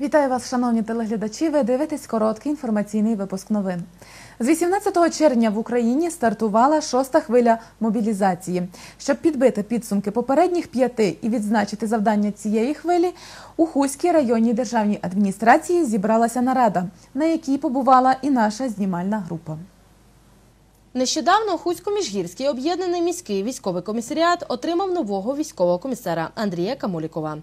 Вітаю вас, шановні телеглядачі. Ви дивитесь короткий інформаційний випуск новин. З 18 червня в Україні стартувала шоста хвиля мобілізації. Щоб підбити підсумки попередніх п'яти і відзначити завдання цієї хвилі, у Хуській районній державній адміністрації зібралася нарада, на якій побувала і наша знімальна група. Нещодавно Хуцько-Міжгірський об'єднаний міський військовий комісаріат отримав нового військового комісара Андрія Камулікова.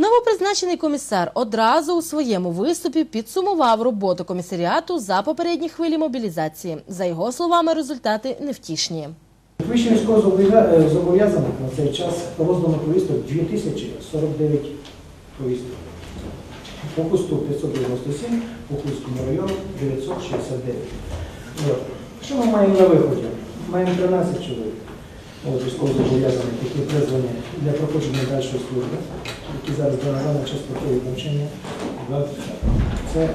Новопризначений комісар одразу у своєму виступі підсумував роботу комісаріату за попередні хвилі мобілізації. За його словами, результати невтішні. Вище військово зобов'язаних на цей час роздано повісток 2049 повісток. По Хусту 597, по Хустському району 969. От. Що ми маємо на виході? Маємо 13 чоловік військовозобов'язаних, які призвані для проходження дальшої служби, які зараз на даний час проходять навчання. Це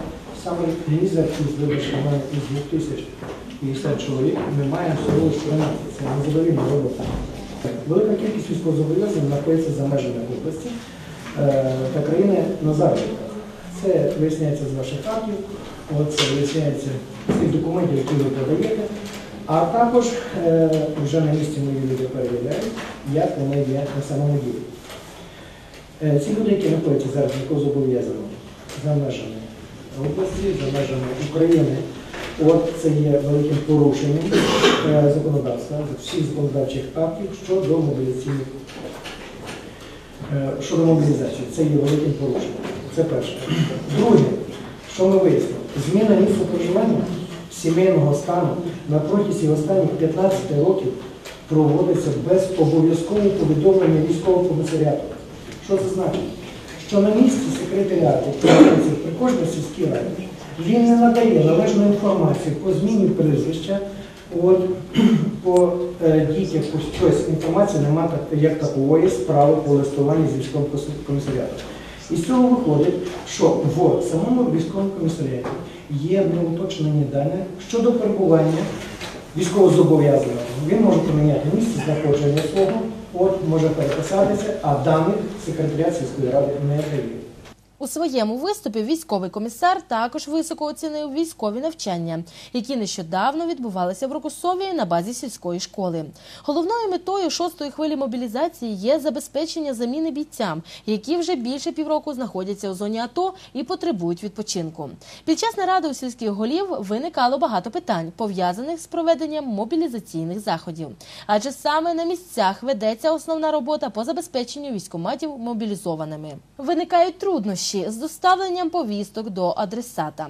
саме мізер із вибачте, в мене із 2050 чоловік, ми маємо всього лише 13. Це незадовільна робота. Велика кількість військовозобов'язаних знаходиться за межами області е, та країни на заробітках. Це виясняється з ваших актів, це виясняється з тих документів, які ви подаєте, а також е, вже на місці мої люди перевіряють, як воно є на самому ділі. Е, Ці люди, які знаходяться зараз військовозобов'язані за межами області, за межами України, от це є великим порушенням е, законодавства, всіх законодавчих актів щодо мобілізаційних е, щодо мобілізації. Це є великим порушенням. Це перше. Друге, що ми вияснили? Зміна місця проживання сімейного стану на протязі останніх 15 років проводиться без обов'язкового повідомлення військового комісаріату. Що це значить? Що на місці секретаріату при кожній сільській раді він не надає належну інформацію по зміні прізвища, от, по е, дітях, щось інформації немає як такової справи по листуванні з військовим комісаріатом. І з цього виходить, що в самому військовому комісаріаті є неуточнені дані щодо перебування військовозобов'язаного. Він може поміняти місце знаходження свого, от може переписатися, а даних секретаріат сільської ради не дає. У своєму виступі військовий комісар також високо оцінив військові навчання, які нещодавно відбувалися в Рокосові на базі сільської школи. Головною метою шостої хвилі мобілізації є забезпечення заміни бійцям, які вже більше півроку знаходяться у зоні АТО і потребують відпочинку. Під час наради у сільських голів виникало багато питань, пов'язаних з проведенням мобілізаційних заходів. Адже саме на місцях ведеться основна робота по забезпеченню військоматів мобілізованими. Виникають труднощі з доставленням повісток до адресата.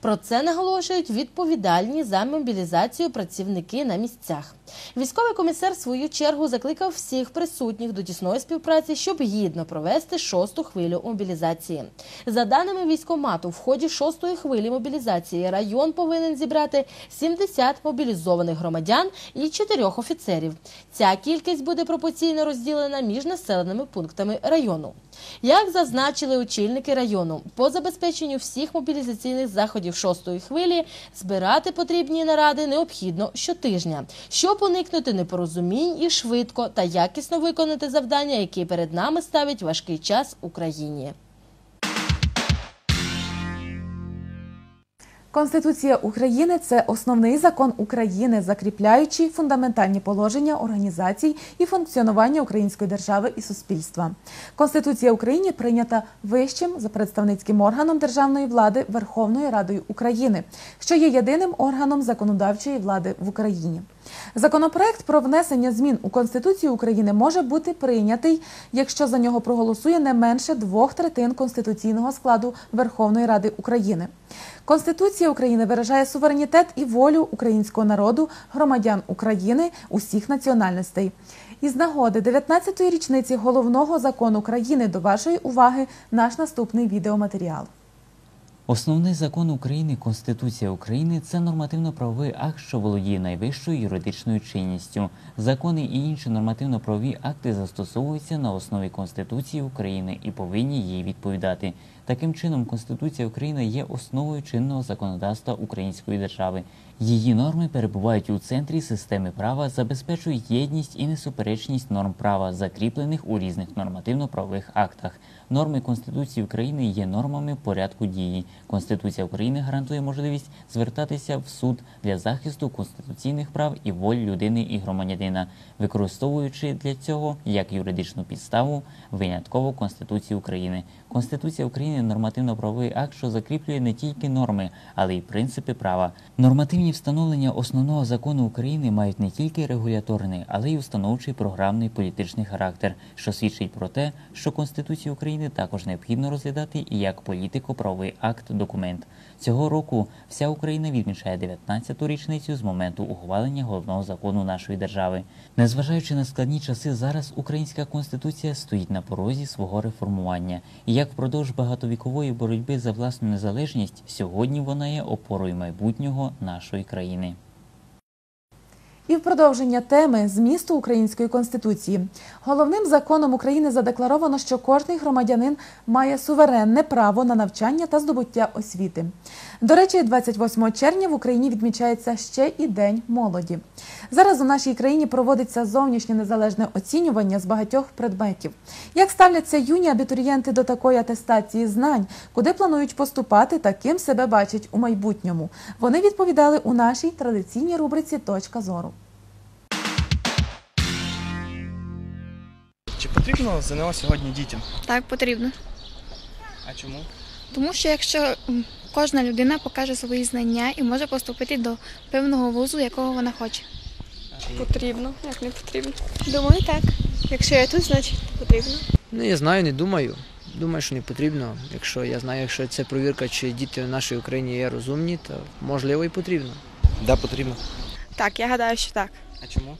Про це наголошують відповідальні за мобілізацію працівники на місцях. Військовий комісар в свою чергу закликав всіх присутніх до тісної співпраці, щоб гідно провести шосту хвилю мобілізації. За даними військомату, в ході шостої хвилі мобілізації район повинен зібрати 70 мобілізованих громадян і 4 офіцерів. Ця кількість буде пропорційно розділена між населеними пунктами району. Як зазначили очільники району, по забезпеченню всіх мобілізаційних заходів шостої хвилі збирати потрібні наради необхідно щотижня, щоб уникнути непорозумінь і швидко та якісно виконати завдання, які перед нами ставить важкий час Україні. Конституція України це основний закон України, закріпляючий фундаментальні положення організацій і функціонування української держави і суспільства. Конституція України прийнята вищим за представницьким органом державної влади Верховною Радою України, що є єдиним органом законодавчої влади в Україні. Законопроект про внесення змін у Конституцію України може бути прийнятий, якщо за нього проголосує не менше двох третин конституційного складу Верховної Ради України. Конституція України виражає суверенітет і волю українського народу, громадян України усіх національностей. Із нагоди 19-ї річниці головного закону країни до вашої уваги наш наступний відеоматеріал. Основний закон України Конституція України це нормативно-правовий акт, що володіє найвищою юридичною чинністю. Закони і інші нормативно-правові акти застосовуються на основі Конституції України і повинні їй відповідати. Таким чином, Конституція України є основою чинного законодавства української держави. Її норми перебувають у центрі системи права, забезпечують єдність і несуперечність норм права, закріплених у різних нормативно-правових актах. Норми Конституції України є нормами порядку дії. Конституція України гарантує можливість звертатися в суд для захисту конституційних прав і воль людини і громадянина, використовуючи для цього як юридичну підставу винятково Конституцію України. Конституція України нормативно-правовий акт, що закріплює не тільки норми, але й принципи права. Нормативні встановлення основного закону України мають не тільки регуляторний, але й установчий програмний політичний характер, що свідчить про те, що Конституцію України також необхідно розглядати і як політико-правовий акт документ. Цього року вся Україна відмічає 19-ту річницю з моменту ухвалення головного закону нашої держави. Незважаючи на складні часи, зараз українська конституція стоїть на порозі свого реформування. І як впродовж багатовікової боротьби за власну незалежність, сьогодні вона є опорою майбутнього нашої країни. І в продовження теми змісту української конституції головним законом України задекларовано, що кожний громадянин має суверенне право на навчання та здобуття освіти. До речі, 28 червня в Україні відмічається ще і День молоді. Зараз у нашій країні проводиться зовнішнє незалежне оцінювання з багатьох предметів. Як ставляться юні абітурієнти до такої атестації знань, куди планують поступати та ким себе бачать у майбутньому? Вони відповідали у нашій традиційній рубриці Точка зору. Потрібно ЗНО сьогодні дітям? Так, потрібно. А чому? Тому що якщо кожна людина покаже свої знання і може поступити до певного вузу, якого вона хоче. Потрібно, як не потрібно. Думаю, так. Якщо я тут, значить потрібно. Ну, я знаю, не думаю. Думаю, що не потрібно. Якщо я знаю, якщо це провірка, чи діти в нашій Україні є розумні, то можливо і потрібно. Да, потрібно. Так, я гадаю, що так. А чому?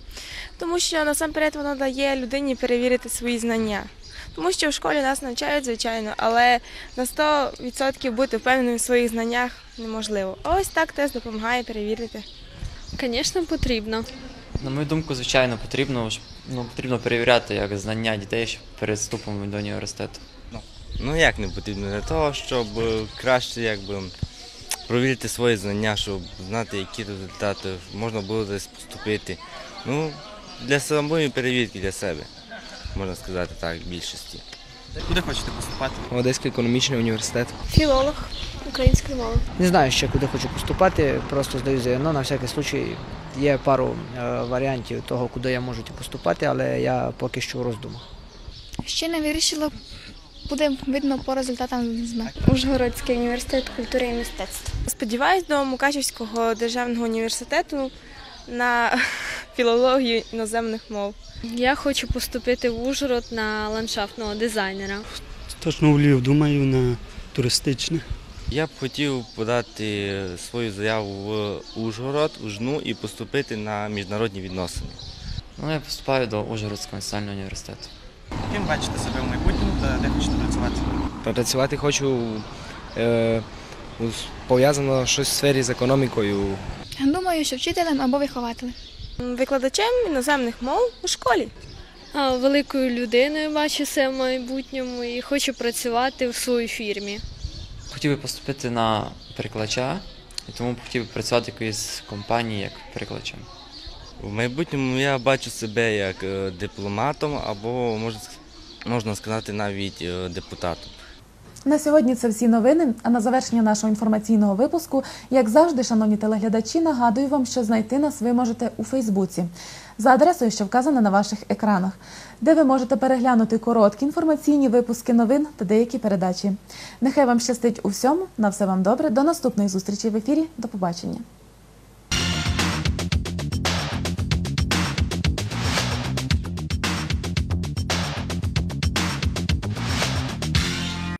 Тому що насамперед воно дає людині перевірити свої знання. Тому що в школі нас навчають, звичайно, але на 100% бути впевненим в своїх знаннях неможливо. А ось так тест допомагає перевірити. Звісно, потрібно. На мою думку, звичайно, потрібно ну, потрібно перевіряти як знання дітей ще перед вступом до університету. Ну як не потрібно? Для того, щоб е, краще якби провірити свої знання, щоб знати, які результати можна було десь поступити. Ну, для самої перевірки для себе, можна сказати так, в більшості. Куди хочете поступати? Одеський економічний університет. Філолог української мови. Не знаю ще куди хочу поступати, просто здаю ЗНО, на всякий случай. Є пару е, варіантів того, куди я можу поступати, але я поки що в роздумах. Ще не вирішила, буде видно по результатам ЗНО. Ужгородський університет культури і мистецтва. Сподіваюсь, до Мукачівського державного університету на філологію іноземних мов. Я хочу поступити в Ужгород на ландшафтного дизайнера. Точно в Львів, думаю, на туристичне. Я б хотів подати свою заяву в Ужгород, Ужну і поступити на міжнародні відносини. Ну, я поступаю до Ужгородського національного університету. Ким бачите себе в майбутньому та де хочете працювати? Працювати хочу е, пов'язано щось в сфері з економікою. Думаю, що вчителем або вихователем. Викладачем іноземних мов у школі. А, великою людиною бачу себе в майбутньому і хочу працювати в своїй фірмі. Хотів би поступити на перекладача, і тому хотів би працювати в якоїсь компанії як перекладачем. В майбутньому я бачу себе як е, дипломатом або можна, сказати навіть е, депутатом. На сьогодні це всі новини. А на завершення нашого інформаційного випуску, як завжди, шановні телеглядачі, нагадую вам, що знайти нас ви можете у Фейсбуці за адресою, що вказана на ваших екранах, де ви можете переглянути короткі інформаційні випуски новин та деякі передачі. Нехай вам щастить у всьому. На все вам добре. До наступної зустрічі в ефірі. До побачення.